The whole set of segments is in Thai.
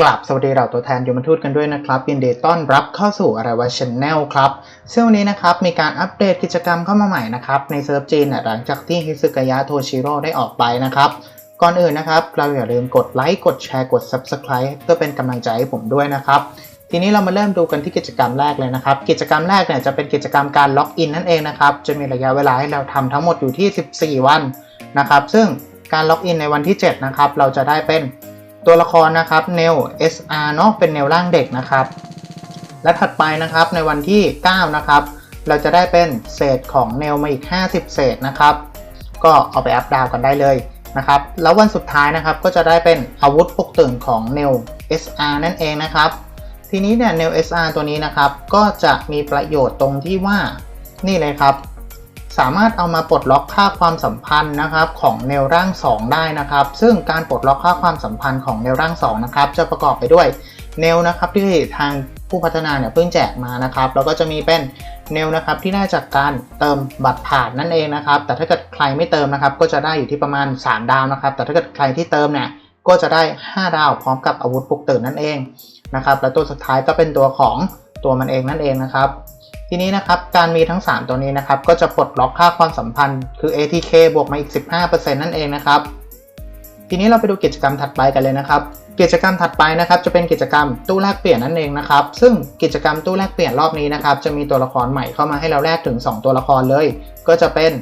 กลับสวัสดีเราตัวแทนยมทูตกันด้วยนะครับยินดีต้อนรับเข้าสู่อะไรวะชแนลครับซึ่งวันนี้นะครับมีการอัปเดตกิจกรรมเข้ามาใหม่นะครับในเซิร์ฟจีนหลังจากที่ฮิซึกายะโทชิโร่ได้ออกไปนะครับก่อนอื่นนะครับเราอย่าลืมกดไลค์กดแชร์กด Subscribe เพื่อเป็นกำลังใจให้ผมด้วยนะครับทีนี้เรามาเริ่มดูกันที่กิจกรรมแรกเลยนะครับ กิจกรรมแรกเนี่ยจะเป็นกิจกรรมการล็อกอินนั่นเองนะครับจะมีระยะเวลาให้เราทำทั้งหมดอยู่ที่ 14 วันนะครับซึ่งการล็อกอินในวันที่ 7 นะครับ เราจะได้เป็น ตัวละครนะครับเนล SR เนาะเป็นเนลร่างเด็กนะครับ และถัดไปนะครับในวันที่ 9 นะครับ เราจะได้เป็นเศษของเนลมาอีก 50 เศษนะครับ ก็เอาไปอัพดาวกันได้เลยนะครับ แล้ววันสุดท้ายนะครับก็จะได้เป็นอาวุธปกตื่นของเนล SR นั่นเองนะครับ ทีนี้เนี่ยเนล SR ตัวนี้นะครับ ก็จะมีประโยชน์ตรงที่ว่านี่เลยครับ สามารถเอามาปลดล็อกค่าความสัมพันธ์นะครับของเนลร่าง 2 ได้นะครับ ซึ่งการปลดล็อกค่าความสัมพันธ์ของเนลร่าง2นะครับจะประกอบไปด้วยเนลนะครับที่ทางผู้พัฒนาเนี่ยเพิ่งแจกมานะครับแล้วก็จะมีเป็นเนลนะครับที่ได้จากการเติมบัตรผ่านนั่นเองนะครับ แต่ถ้าเกิดใครไม่เติมนะครับ ก็จะได้อยู่ที่ประมาณ 3 ดาวนะครับ แต่ถ้าเกิดใครที่เติมเนี่ยก็จะได้ 5 ดาวพร้อมกับอาวุธปลุกตื่นนั่นเองนะครับและตัวสุดท้ายก็เป็นตัวของตัวมันเองนั่นเองนะครับ ทีนี้นะครับ การมีทั้ง 3 ตัวนี้นะครับ ก็จะปลดล็อกค่าความสัมพันธ์ คือ ATK บวกมาอีก 15%นั่นเองนะครับ ทีนี้เราไปดูกิจกรรมถัดไปกันเลยนะครับ กิจกรรมถัดไปนะครับ จะเป็นกิจกรรมตู้แลกเปลี่ยนนั่นเองนะครับ ซึ่งกิจกรรมตู้แลกเปลี่ยนรอบนี้นะครับ จะมีตัวละครใหม่เข้ามาให้เราแลกถึง 2 ตัวละครเลย ก็จะเป็น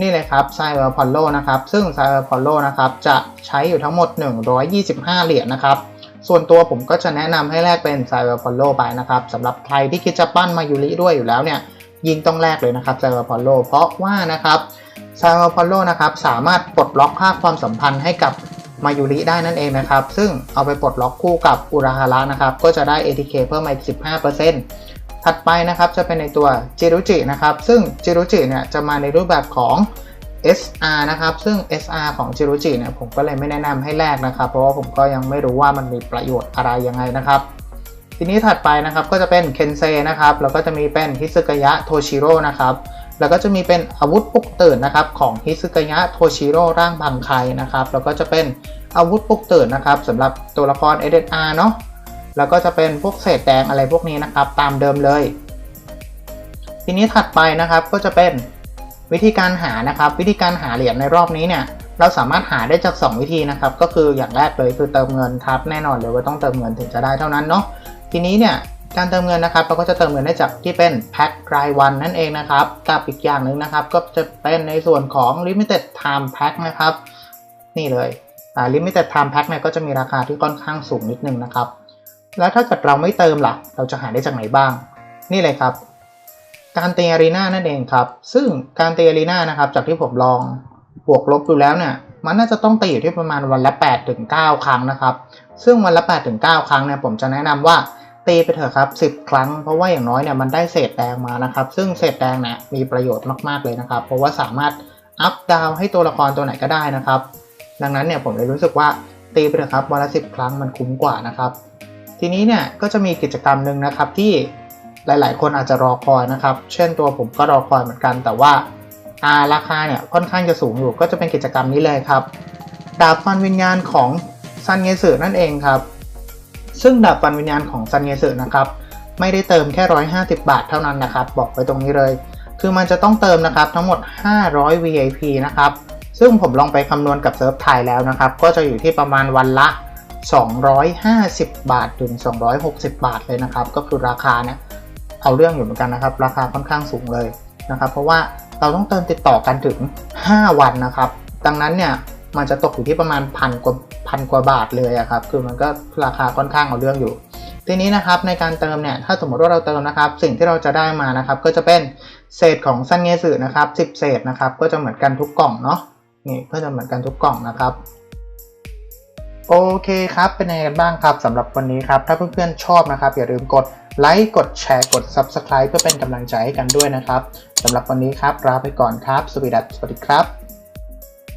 นี่เลยครับไซเบอร์พอลโลนะครับ ซึ่งไซเบอร์พอลโลนะครับ จะใช้อยู่ทั้งหมด 125 เหรียญนะครับ ส่วนตัวผมก็จะแนะนำให้แลกเป็นไซเบอร์พอลโลไปนะครับสำหรับใครที่คิดจะปั้นมายูริด้วยอยู่แล้วเนี่ยยิงต้องแลกเลยนะครับไซเบอร์พอลโลเพราะว่านะครับไซเบอร์พอลโลนะครับสามารถปลดล็อกค่าความสัมพันธ์ให้กับมายูริได้นั่นเองนะครับ ซึ่งเอาไปปลดล็อกคู่กับอุราฮาระนะครับ ก็จะได้ ATK เพิ่มมาอีก 15%ถัดไปนะครับจะเป็นในตัวจิรุจินะครับ ซึ่งจิรุจิเนี่ยจะมาในรูปแบบของ SR นะครับ ซึ่ง SR ของจิรุจิเนี่ยผมก็เลยไม่แนะนำให้แลกนะครับ เพราะว่าผมก็ยังไม่รู้ว่ามันมีประโยชน์อะไรยังไงนะครับ ทีนี้ถัดไปนะครับก็จะเป็นเคนเซนะครับ แล้วก็จะมีเป็นฮิซึกยะโทชิโร่นะครับแล้วก็จะมีเป็นอาวุธปลุกตื่นนะครับของฮิซึกยะโทชิโร่ร่างบังไคนะครับแล้วก็จะเป็นอาวุธปลุกตื่นนะครับสำหรับตัวละคร SR เนาะแล้วก็จะเป็นพวกเศษแดงอะไรพวกนี้นะครับ ตามเดิมเลย ทีนี้ถัดไปนะครับก็จะเป็น วิธีการหานะครับ วิธีการหาเหรียญในรอบนี้เนี่ยเราสามารถหาได้จาก 2 วิธีนะครับ ก็คืออย่างแรกเลยคือเติมเงินครับแน่นอนเลยว่าต้องเติมเงินถึงจะได้เท่านั้นเนาะทีนี้เนี่ยการเติมเงินนะครับเราก็จะเติมเงินได้จากที่เป็นแพ็ครายวันนั่นเองนะครับกับอีกอย่างหนึ่งนะครับก็จะเป็นในส่วนของ limited time pack นะครับ นี่เลยอ่า limited time pack เนี่ยก็จะมีราคาที่ค่อนข้างสูงนิดนึงนะครับ แล้วถ้าเกิดเราไม่เติมล่ะ เราจะหาได้จากไหนบ้าง นี่เลยครับ การตีอารีนานั่นเองครับ ซึ่งการตีอารีนานะครับ จากที่ผมลองบวกลบดูแล้วเนี่ยมันน่าจะต้องตีอยู่ที่ประมาณวันละ8ถึง9ครั้งนะครับ ซึ่งวันละ8ถึง9ครั้งเนี่ยผมจะแนะนำว่าตีไปเถอะครับ 10 ครั้ง เพราะว่าอย่างน้อยเนี่ยมันได้เศษแดงมานะครับ ซึ่งเศษแดงเนี่ยมีประโยชน์มากๆเลยนะครับ เพราะว่าสามารถอัพดาวให้ตัวละครตัวไหนก็ได้นะครับ ดังนั้นเนี่ยผมเลยรู้สึกว่าตีไปเถอะครับวันละ10 ครั้งมันคุ้มกว่านะครับ ทีนี้เนี่ยก็จะมีกิจกรรมหนึ่งนะครับที่ หลาย ๆ คนอาจจะรอคอยนะครับ เช่นตัวผมก็รอคอยเหมือนกัน แต่ว่าาราคาเนี่ยค่อนข้างจะสูงอยู่ ก็จะเป็นกิจกรรมนี้เลยครับ ดาบฟันวิญญาณของซันเยสึนั่นเองครับ ซึ่งดาบฟันวิญญาณของซันเยสึนะครับไม่ได้เติมแค่ 150 บาทเท่านั้นนะครับ บอกไว้ตรงนี้เลย คือมันจะต้องเติมนะครับทั้งหมด 500 VIP นะครับ ซึ่งผมลองไปคำนวณกับเซิร์ฟไทยแล้วนะครับ ก็จะอยู่ที่ประมาณวันละ 250 บาทถึง 260 บาทเลยนะครับ ก็คือราคาเนี่ย เอาเรื่องอยู่เหมือนกันนะครับ ราคาค่อนข้างสูงเลยนะครับ เพราะว่าเราต้องเติมติดต่อกันถึง 5 วันนะครับ ดังนั้นเนี่ยมันจะตกอยู่ที่ประมาณพันกว่าพันกว่าบาทเลยครับ คือมันก็ราคาค่อนข้างเอาเรื่องอยู่ ทีนี้นะครับในการเติมเนี่ย ถ้าสมมติว่าเราเติมนะครับ สิ่งที่เราจะได้มานะครับ ก็จะเป็นเศษของซันเงสึนะครับ10 เศษนะครับ ก็จะเหมือนกันทุกกล่องเนาะ นี่ก็จะเหมือนกันทุกกล่องนะครับ โอเคครับ เป็นยังไงกันบ้างครับสำหรับวันนี้ครับ ถ้าเพื่อนๆชอบนะครับ อย่าลืมกดไลค์กดแชร์กด Subscribe เพื่อเป็นกำลังใจให้กันด้วยนะครับสำหรับวันนี้ครับลาไปก่อนครับ สวัสดีครับ